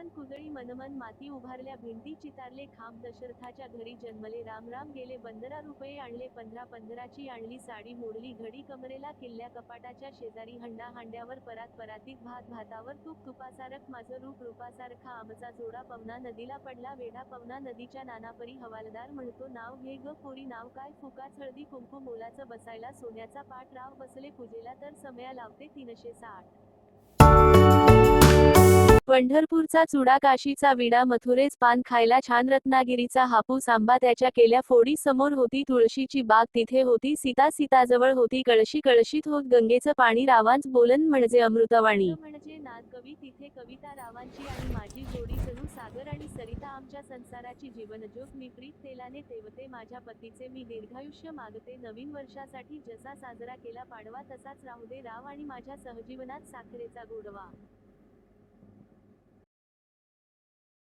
अंकन कुदळी मनमन माती उभारल्या भिंती चितारले खांब दशरथाच्या घरी जन्मले राम राम गेले पंधरा रुपये आणले पंधरा पंधराची आणली साडी मोडली घडी कमरेला किल्ल्या कपाटाच्या शेजारी हंडा हांड्यावर परात परातीत भात भातावर तूप तुपासारख माझं रूप रूपासारखा आमचा जोडा पवना नदीला पडला वेढा पवना नदीच्या नानापरी हवालदार म्हणतो नाव घे ग पोरी नाव काय फुकाच हळदी कुंकू मोलाचं बसायला सोन्याचा पाठ राव बसले पूजेला तर समया लावते तीनशे साठ. पंढरपूरचा चुडा काशीचा विडा मथुरेच पान खायला छान रत्नागिरीचा हापूस आंबा त्याच्या केल्या फोडी समोर होती तुळशीची बाग तिथे होती सीता सीताजवळ होती कळशी कळशीत होत गंगेचं पाणी रावांच बोलन म्हणजे अमृतवाणी. म्हणजे नाद कवी तिथे कविता रावांची आणि माझी जोडी जणू सागर आणि सरिता आमच्या संसाराची जीवनज्योत मी प्रीत तेलाने तेवते माझ्या पतीचे मी दीर्घायुष्य मागते नवीन वर्षासाठी जसा साजरा केला पाडवा तसाच राहू दे राव आणि माझ्या सहजीवनात साखरेचा गोडवा.